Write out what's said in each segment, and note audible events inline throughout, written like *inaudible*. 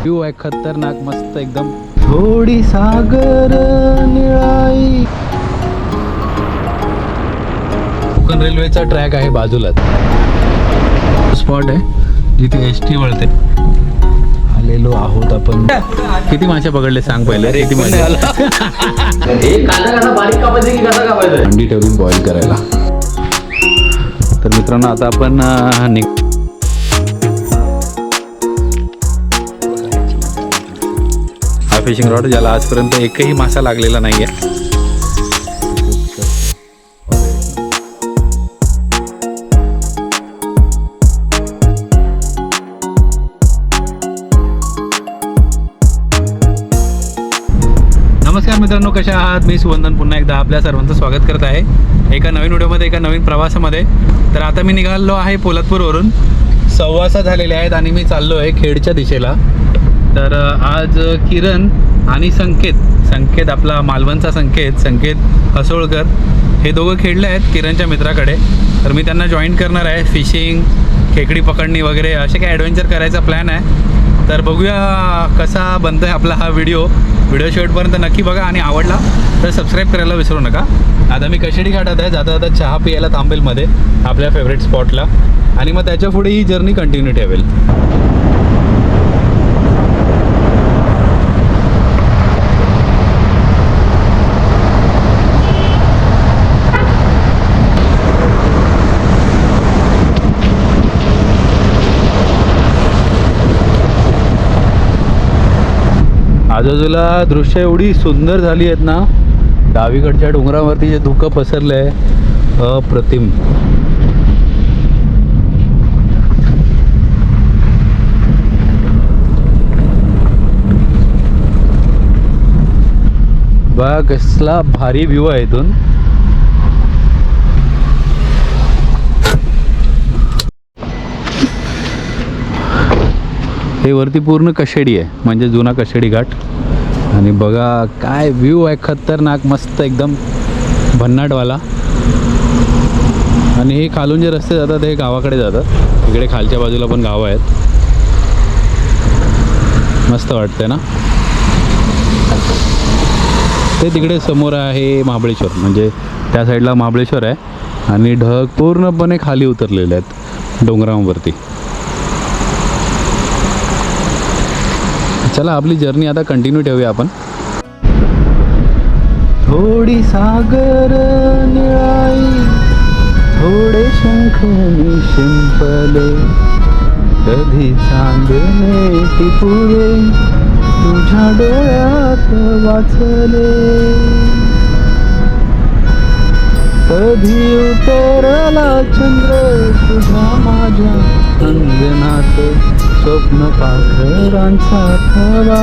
View आहे खतरनाक मस्त एकदम. थोडी सागर निळाई. कोकण रेल्वेचा ट्रॅक आहे बाजूलाच. स्पॉट आहे. जिथे एस टी वळते. आलेलो आहोत आपण. किती मासे पकडले सांग पहिले. किती मासे? अंडी ठेवली बॉईल करायला. तर मित्रांनो आता आपण निघ फिशिंग रॉड ज्याला आजपर्यंत एकही मासा लागलेला नाही आहे नमस्कार मित्रांनो कशा आहात? मी सुवंदन पुन्हा एकदा आपल्या सर्वांचं स्वागत करत आहे. एका नवीन व्हिडिओमध्ये एका नवीन प्रवासामध्ये. तर आता मी निघालो आहे पोलादपूरवरून. सव्वासा झालेले आहेत आणि मी चाललो आहे खेडच्या दिशेला. तर आज किरण आणि संकेत संकेत आपला मालवणचा संकेत संकेत हसोळकर हे दोघं खेळले आहेत किरणच्या मित्राकडे. तर मी त्यांना जॉईन करणार आहे फिशिंग खेकडी पकडणी वगैरे असे काही ॲडव्हेंचर करायचा प्लॅन आहे. तर बघूया कसा बनतो आहे आपला हा व्हिडिओ व्हिडिओ शेवटपर्यंत नक्की बघा आणि आवडला तर सबस्क्राईब करायला विसरू नका. आता मी कशेडी घाटात आहे जाता जाता चहा पियाला थांबेलमध्ये आपल्या फेवरेट स्पॉटला आणि मग त्याच्या पुढे ही जर्नी कंटिन्यू ठेवेल. आजूबाजूला दृश्य एवढी सुंदर झाली आहेत ना डावीकडच्या डोंगरावरती जे धुकं पसरलं आहे अप्रतिम. बघा कसला भारी व्ह्यू आहे इथून. हे वरती पूर्ण कशेडी आहे. म्हणजे जुना कशेडी घाट. आणि बघा काय व्ह्यू आहे खतरनाक मस्त एकदम भन्नाटवाला. आणि हे खालून जे रस्ते जातात हे गावाकडे जातात. इकडे खालच्या बाजूला पण गावं आहेत. मस्त वाटतंय ना? ते तिकडे समोर आहे महाबळेश्वर. म्हणजे त्या साईडला महाबळेश्वर आहे. आणि ढग पूर्णपणे खाली उतरलेले आहेत. डोंगरांवरती. चला आपली जर्नी आता कंटिन्यू ठेवूया आपण. थोडी सागर निळाई थोडे शंख शिंपले. कधी चांदणे टिपुरे तुझ्या डोळ्यात वाचले. कधी उतरला चंद्र तुझ्या माझ्या अंगणात स्वप्न पाखरांचा थवा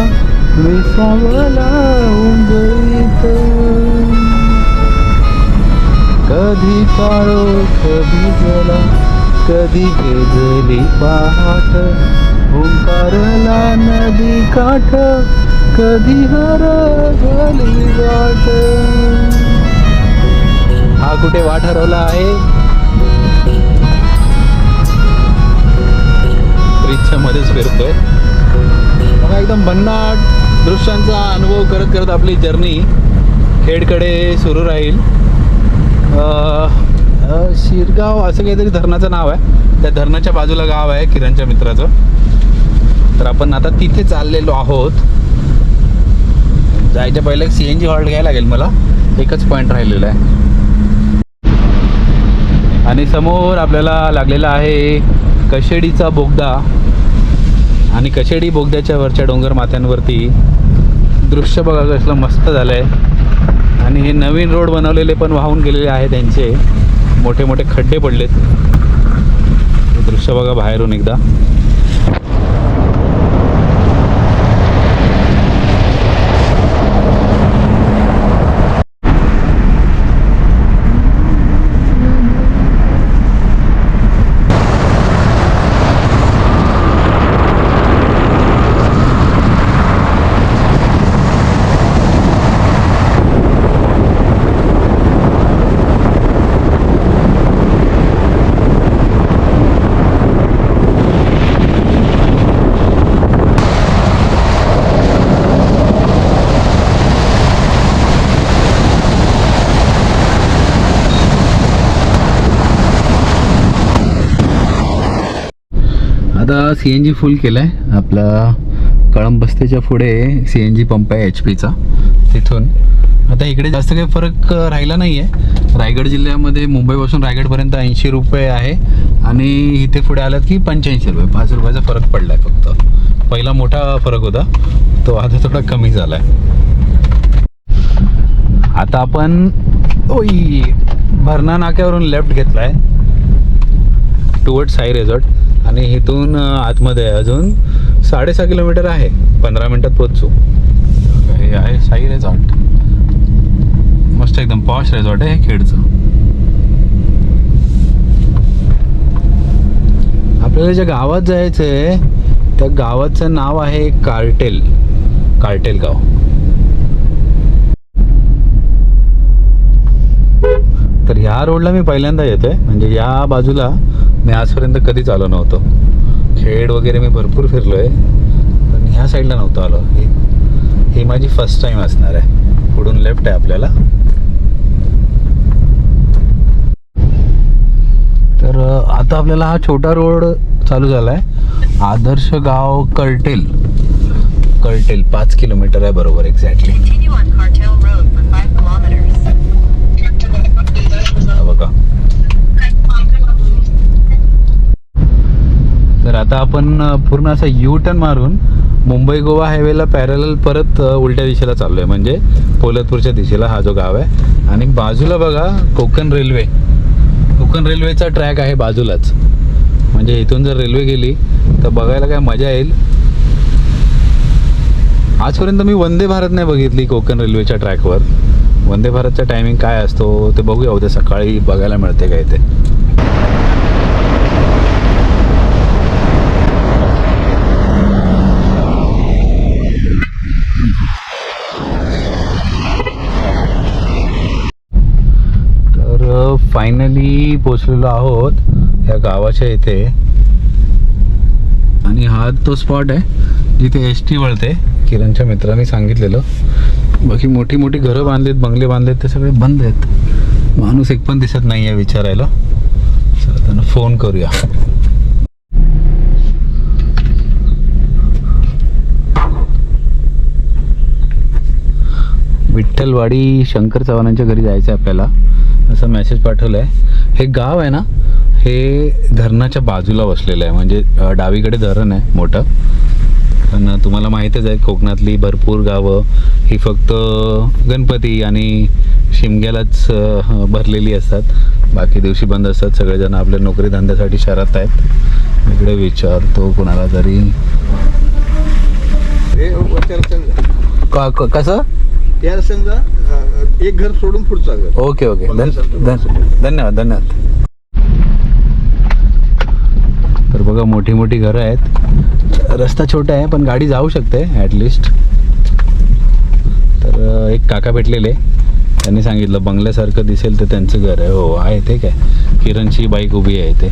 विसावला उंबळीत कधी पारोख भिजला कधी भेजली पहाट ओंकारला नदी काठ कधी हरवली वाट हा कुठे वाट हरवला आहे? रिक्षा मध्येच फिरतोय. बघा एकदम भन्नाट दृश्यांचा अनुभव करत करत आपली जर्नी खेडकडे सुरू राहील. शिरगाव असं काहीतरी धरणाचं नाव आहे. त्या धरणाच्या बाजूला गाव आहे किरणच्या मित्राचं. तर आपण आता तिथे चाललेलो आहोत. जायच्या पहिले सी एन जी हॉल्ट घ्यायला लागेल मला. एकच पॉईंट राहिलेला आहे. आणि समोर आपल्याला लागलेला आहे कशेडीचा बोगदा आणि कशेडी बोगद्याच्या वरच्या डोंगर माथ्यांवरती दृश्य बघा कसलं मस्त झालं आहे आणि हे नवीन रोड बनवलेले पण वाहून गेलेले आहे त्यांचे. मोठे मोठे खड्डे पडलेत. दृश्य बघा बाहेरून एकदा. आता सी एन जी फुल केलं आहे आपला कळंब बस्तीच्या पुढे सी एन जी पंप आहे एच पीचा तिथून. आता इकडे जास्त काही फरक राहिला नाही आहे रायगड जिल्ह्यामध्ये मुंबईपासून रायगडपर्यंत ऐंशी रुपये आहे. आणि इथे पुढे आलात की पंच्याऐंशी रुपये. पाच रुपयाचा फरक पडला आहे फक्त. पहिला मोठा फरक होता. तो आता थोडा कमी झाला आहे आता आपण ओई भरणा नाक्यावरून लेफ्ट घेतला आहे टुवर्ड साई रिसॉर्ट आणि इथून आतमध्ये अजून साडेसहा किलोमीटर आहे. पंधरा मिनटात पोचू हे आहे साई रिसॉर्ट मस्त एकदम पॉश रिसॉर्ट आहे खेडचं. आपल्याला ज्या गावात जायचं आहे त्या गावाचं नाव आहे कार्टेल कार्टेल गाव. तर ह्या रोडला मी पहिल्यांदा येतोय. म्हणजे या बाजूला मी आजपर्यंत कधीच आलो नव्हतो. खेड वगैरे मी भरपूर फिरलो आहे पण ह्या साईडला नव्हतो आलो. ही ही माझी फर्स्ट टाईम असणार आहे. पुढून लेफ्ट आहे आपल्याला. तर आता आपल्याला हा छोटा रोड चालू झाला आहे आदर्श गाव कळटेल. कळटेल पाच किलोमीटर आहे बरोबर एक्झॅक्टली तर आता आपण पूर्ण असं यू टर्न मारून मुंबई गोवा हायवेला पॅरल परत उलट्या दिशेला चाललोय. म्हणजे पोलतपूरच्या दिशेला हा जो गाव आहे. आणि बाजूला बघा कोकण रेल्वे कोकण रेल्वेचा ट्रॅक आहे बाजूलाच. म्हणजे इथून जर रेल्वे गेली तर बघायला काय मजा येईल. आजपर्यंत मी वंदे भारत नाही बघितली कोकण रेल्वेच्या ट्रॅकवर वंदे भारतचा टायमिंग काय असतो ते बघूया. उद्या सकाळी बघायला मिळते काय ते तर फायनली पोचलेलो आहोत या गावाच्या इथे. आणि हा तो स्पॉट आहे जिथे एस टी वळते किरणच्या मित्रांनी सांगितलेलं. बाकी मोठी मोठी घरं बांधलीत बंगले बांधलेत ते सगळे बंद आहेत. माणूस एक पण दिसत नाही आहे विचारायला. चला त्यांना फोन करूया. विठ्ठलवाडी शंकर चव्हाणांच्या घरी जायचं आहे आपल्याला. असं मेसेज पाठवलं आहे हे गाव आहे ना हे धरणाच्या बाजूला वसलेलं आहे. म्हणजे डावीकडे धरण आहे मोठं. पण तुम्हाला माहीतच आहे कोकणातली भरपूर गावं ही फक्त गणपती आणि शिमग्यालाच भरलेली असतात. बाकी दिवशी बंद असतात. सगळेजण आपल्या नोकरी धंद्यासाठी शहरात आहेत. इकडे विचारतो कुणाला तरी. कसं? त्या एक घर सोडून पुढचा घर. Okay okay. धन धन धन्यवाद धन्यवाद. तर बघा मोठी मोठी घरं आहेत. रस्ता छोटा आहे पण गाडी जाऊ शकते ॲटलिस्ट तर अं, एक काका भेटलेले. त्यांनी सांगितलं बंगल्यासारखं दिसेल तर त्यांचं घर आहे. हो आहे ते काय किरणची बाईक उभी आहे ते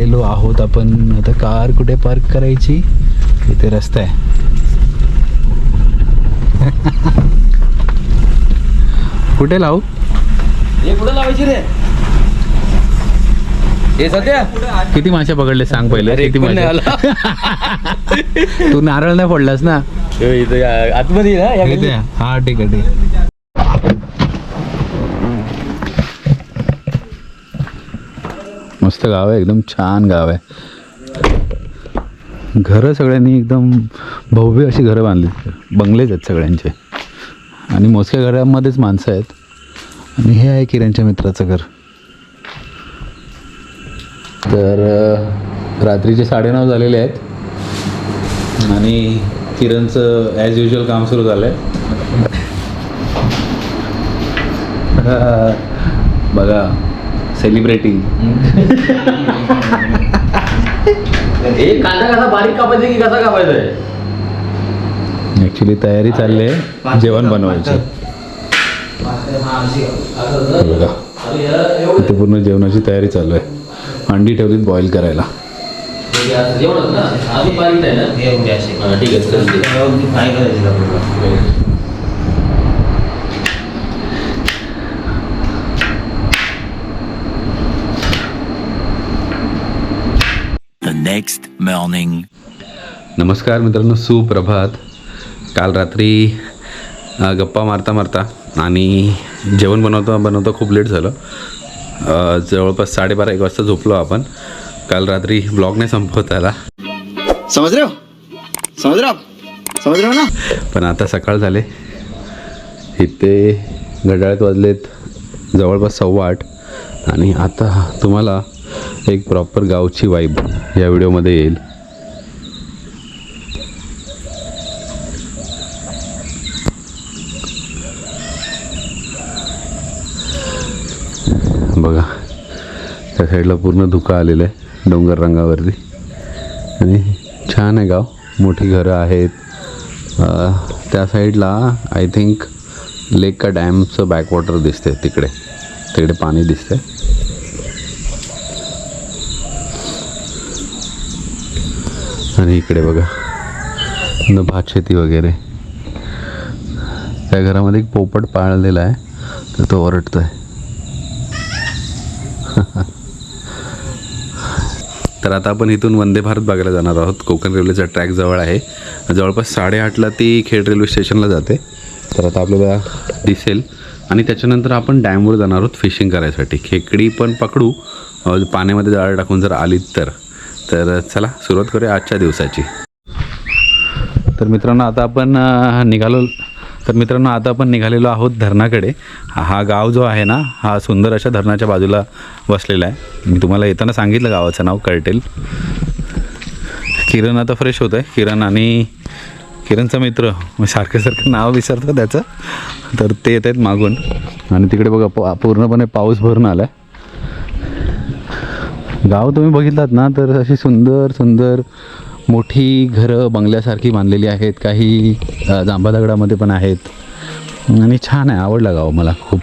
आलेलो आहोत आपण. आता कार कुठे पार्क करायची? इथे रस्ता आहे. *laughs* कुठे लावू? हे कुठं लावायची रे? हे सध्या? किती मासे पकडले सांग पहिले. किती मासे? *laughs* तू नारळ नाही फोडलास ना? आतमध्ये ना. हा ठीक आहे ठीक मस्त गाव आहे एकदम छान गाव आहे. घरं सगळ्यांनी एकदम भव्य अशी घरं बांधली. बंगलेच आहेत सगळ्यांचे. आणि मोजक्या घरामध्येच माणसं आहेत. आणि हे आहे किरणच्या मित्राचं घर. तर रात्रीचे साडेनऊ झालेले आहेत. आणि किरणचं ॲज युजल काम सुरू झालं आहे *laughs* बघा सेलिब्रेटिंग हे कांदा कसा बारीक कापायचा की कसा कापायचा आहे? ॲक्च्युली तयारी चालली आहे. जेवण बनवायची. बघा. इथे पूर्ण जेवणाची तयारी चालू आहे. अंडी ठेवलीत बॉईल करायला. जेवणच ना अजून बारीक आहे ना. ठीक आहे next morning. नमस्कार मित्रांनो सुप्रभात. काल रात्री गप्पा मारता मारता आणि जेवण बनवता बनवता खूप लेट झालं. जवळपास साडेबारा एक वाजता झोपलो आपण. काल रात्री ब्लॉग नाही संपवता आला समझ रहे हो? समझ रहे हो आप? समझ रहे हो ना? पण आता सकाळ झाले. इथे घड्याळात वाजलेत जवळपास सव्वा आठ. आणि आता तुम्हाला एक प्रॉपर गावची वाईब या व्हिडिओमध्ये येईल. बघा त्या साईडला पूर्ण धुकं आलेलं आहे डोंगर रंगावरती. आणि छान आहे गाव मोठी घरं आहेत. त्या साईडला आय थिंक लेक का डॅमचं बॅकवॉटर दिसते तिकडे. तिकडे पाणी दिसते आणि इकडे बघा. न भात शेती वगैरे. त्या घरामध्ये एक पोपट पाळलेला आहे तर तो ओरडतोय. *laughs* तर आता आपण इथून वंदे भारत बघायला जाणार आहोत. कोकण रेल्वेचा ट्रॅक जवळ आहे. जवळपास साडेआठला ती खेड रेल्वे स्टेशनला जाते. तर आता आपल्याला दिसेल. आणि त्याच्यानंतर आपण डॅमवर जाणार आहोत फिशिंग करायसाठी. खेकडी पण पकडू. पाण्यामध्ये जाळं टाकून जर आलीत तर. तर चला सुरुवात करूया आजच्या दिवसाची. तर मित्रांनो आता आपण निघालो तर मित्रांनो आता आपण निघालेलो आहोत धरणाकडे. हा गाव जो आहे ना हा सुंदर अशा धरणाच्या बाजूला वसलेला आहे. मी तुम्हाला येताना सांगितलं गावाचं नाव कळटेल. किरण आता फ्रेश होत आहे. किरण आणि किरणचा मित्र. सारखं सारखं नाव विसरतो त्याचं. तर ते येत आहेत मागून. आणि तिकडे बघा प- पूर्णपणे पाऊस भरून आला आहे गाव तुम्ही बघितलात ना तर अशी सुंदर सुंदर मोठी घरं बंगल्यासारखी बांधलेली आहेत. काही जांबा जांभा दगडामध्ये पण आहेत. आणि छान आहे आवडला गाव मला खूप.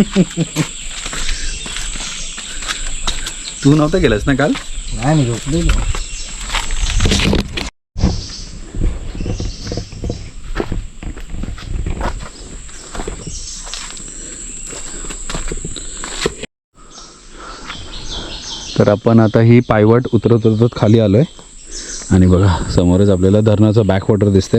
*laughs* तू नव्हतं गेलंस ना काल? नाही मी झोपलेलो. तर आपण आता ही पायवट उतरत उतरत खाली आलो आहे आणि बघा समोरच आपल्याला धरणाचं बॅकवॉटर दिसते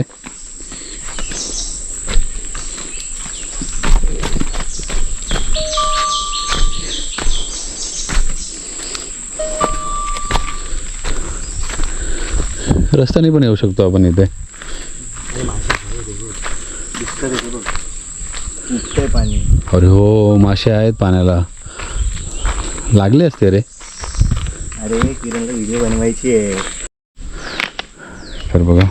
रस्त्याने पण येऊ शकतो आपण इथे. अरे हो मासे आहेत पाण्याला. लागले असते रे. अरे किरणला व्हिडिओ बनवायची आहे. तर बघा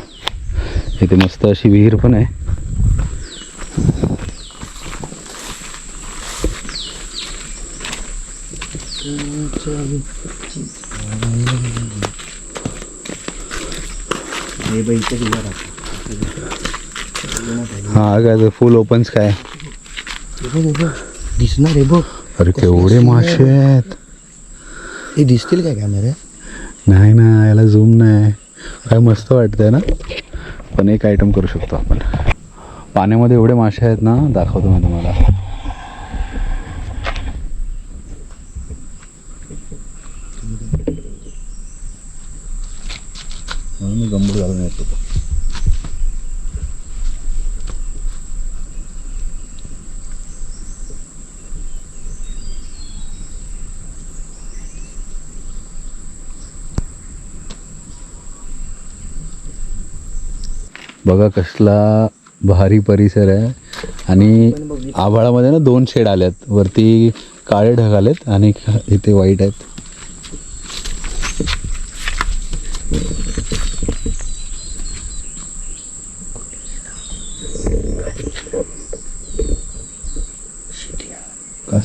इथे मस्त अशी विहीर पण आहे. हे काय फुल ओपन बघ दिसणार हे बघ. अरे केवढे मासे आहेत. हे दिसतील काय कॅमेरे नाही ना याला झूम नाही. काय मस्त वाटतंय ना? पण एक आयटम करू शकतो आपण. पाण्यामध्ये एवढे मासे आहेत ना दाखवतो मी तुम्हाला. म्हणून मी गंबूट घालून येत. होतो बघा कसला भारी परिसर आहे. आणि आभाळामध्ये ना दोन शेड आल्यात. वरती काळे ढग आलेत आणि इथे वाईट आहेत.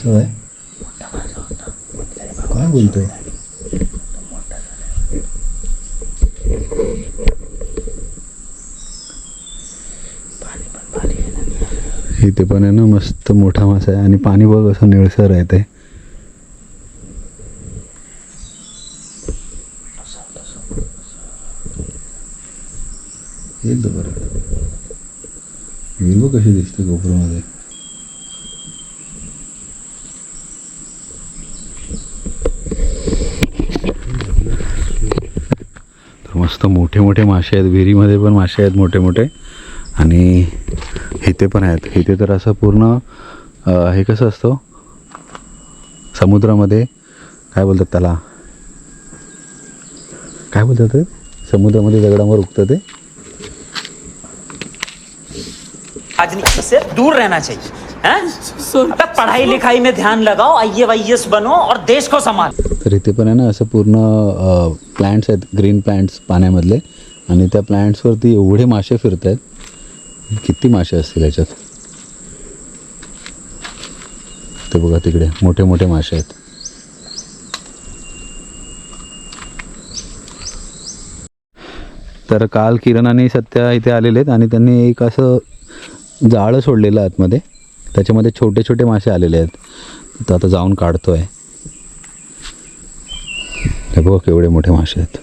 होय काय बोलतोय? इथे पण आहे ना मस्त मोठा मासा आहे. आणि पाणी बघ असं निळसर आहे ते. एकदम बरं. हिरवं कशी दिसते गोपुरामध्ये मोठे मोठे मासे आहेत. विहिरीमध्ये पण मासे आहेत मोठे मोठे आणि इथे पण आहेत. इथे तर असं पूर्ण हे कसं असतं? समुद्रामध्ये काय बोलतात त्याला? काय बोलतात ते? समुद्रामध्ये दगडावर उगतं ते? से दूर रहना चाहिए। अबे पढ़ाई लिखाई में ध्यान लगाओ आई वाई बनो और देश को संभाल। तर इथे पण आहे ना असं पूर्ण प्लॅन्ट्स आहेत ग्रीन प्लॅन्ट्स पाण्यामधले. आणि त्या प्लॅन्ट्सवरती एवढे मासे फिरत आहेत किती मासे असतील याच्यात? ते बघा तिकडे मोठे मोठे मासे आहेत. तर काल किरण आणि सत्या इथे आलेले आहेत आणि त्यांनी एक असं जाळं सोडलेलं आहे आतमध्ये. त्याच्यामध्ये छोटे छोटे मासे आलेले आहेत. तर आता जाऊन काढतोय. हे बघ केवढे मोठे मासे आहेत.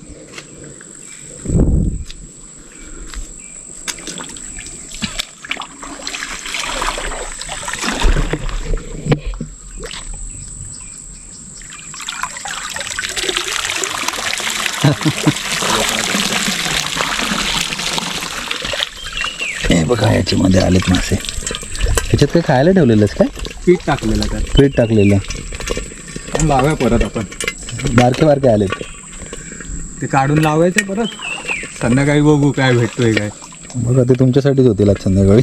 हे बघा याच्यामध्ये आलेत मासे. ह्याच्यात काय खायला ठेवलेलंच काय? पीठ टाकलेलं त्यात. पीठ टाकलेलं. लावूया परत आपण. बारके बारके आलेत. ते काढून लावायचं परत. संध्याकाळी बघू काय भेटतोय काय. बघा ते तुमच्यासाठीच होतील आज संध्याकाळी.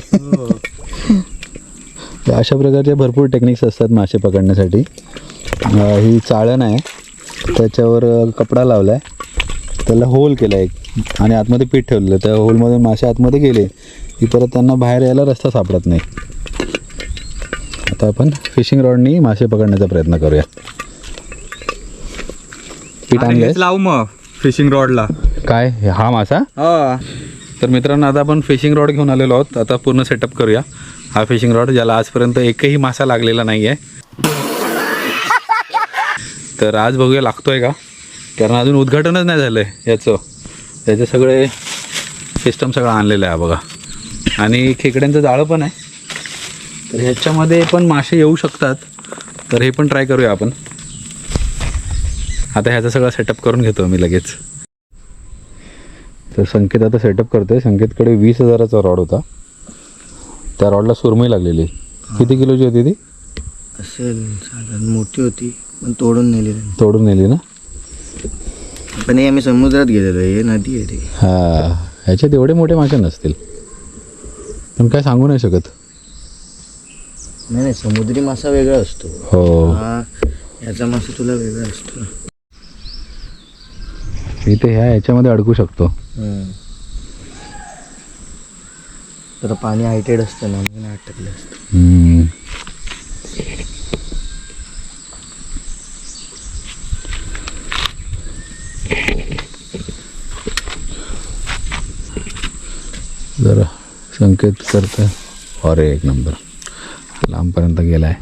तर अशा प्रकारचे भरपूर टेक्निक्स असतात मासे पकडण्यासाठी. अं, ही चाळण आहे. त्याच्यावर अं, कपडा लावला आहे त्याला होल केला एक. आणि आतमध्ये पीठ ठेवलेलं त्या होलमधून मासे आतमध्ये गेले की परत त्यांना बाहेर यायला रस्ता सापडत नाही. आता आपण फिशिंग रॉडनी मासे पकडण्याचा प्रयत्न करूया. पीठ लावू मग फिशिंग रॉडला काय? हा मासा? तर मित्रांनो आता आपण फिशिंग रॉड घेऊन आलेलो आहोत. आता पूर्ण सेटअप करूया. हा फिशिंग रॉड ज्याला आजपर्यंत एकही मासा लागलेला नाही आहे तर आज बघूया लागतोय का? कारण अजून उद्घाटनच नाही झालं आहे याचं त्याचे सगळे सिस्टम सगळं आणलेलं आहे बघा. आणि खेकड्यांचं जाळं पण आहे. तर ह्याच्यामध्ये पण मासे येऊ शकतात. तर हे पण ट्राय करूया आपण. आता ह्याचा सगळा सेटअप करून घेतो मी लगेच. तर संकेत आता सेटअप करतोय. संकेतकडे वीस हजाराचा रॉड होता. त्या रॉडला सुरमई लागलेली. किती किलोची होती ती? असेल साधारण मोठी होती पण तोडून नेली तोडून नेली ना? पण हे आम्ही समुद्रात गेलेलो हे नदी आहे ती. हा. ह्याच्यात एवढे मोठे मासे नसतील. पण काय सांगू नाही शकत. नाही नाही समुद्री मासा वेगळा असतो. हो. हा याचा मासा तुला वेगळा असतो. इथे ह्या ह्याच्यामध्ये अडकू शकतो. तर पाणी हायटेड असतं ना म्हणून अटकलं असतं. हम्म. जरा संकेत करतं. अरे एक नंबर. लांबपर्यंत गेलाय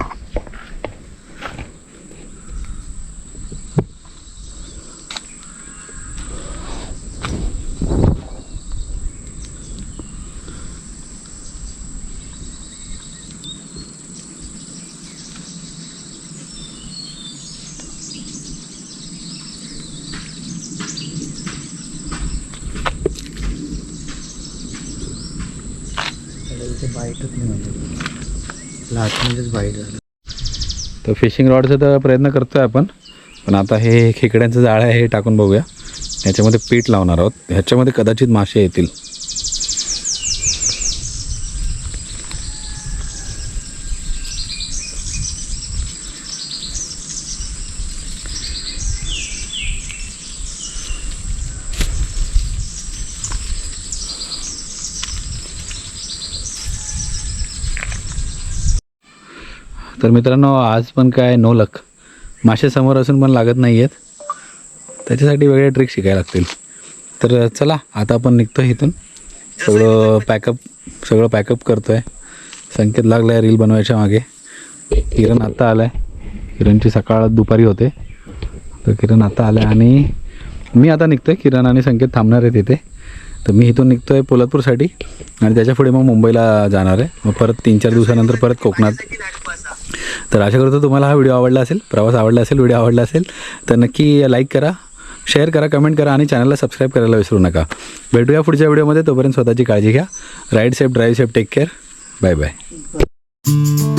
इथे बाईटच नाही म्हणजे आतमध्येच बाईट झालं तर फिशिंग रॉडचा तर प्रयत्न करतो आहे आपण. पण आता हे खेकड्यांचं जाळं आहे हे टाकून बघूया. ह्याच्यामध्ये पीठ लावणार आहोत. ह्याच्यामध्ये कदाचित मासे येतील. तर मित्रांनो आज पण काय नो लक मासे समोर असून पण लागत नाही आहेत त्याच्यासाठी वेगळे ट्रिक शिकायला लागतील. तर चला आता आपण निघतो इथून. सगळं पॅकअप सगळं पॅकअप करतो आहे संकेत लागला आहे रील बनवायच्या मागे. किरण आत्ता आला आहे किरणची सकाळ दुपारी होते. तर किरण आता आला आहे आणि मी आता निघतो आहे किरण आणि संकेत थांबणार आहे तिथे तर मी इथून निघतो आहे पोलादपूरसाठी. आणि त्याच्या पुढे मग मुंबईला जाणार आहे. मग परत तीन चार दिवसानंतर परत कोकणात. तर आशा करतो तुम्हाला हा व्हिडिओ आवडला असेल प्रवास आवडला असेल व्हिडिओ आवडला असेल तर नक्की लाईक करा शेअर करा कमेंट करा आणि चॅनलला सबस्क्राईब करायला विसरू नका. भेटूया पुढच्या व्हिडिओमध्ये तोपर्यंत स्वतःची काळजी घ्या. Ride safe drive safe take care bye bye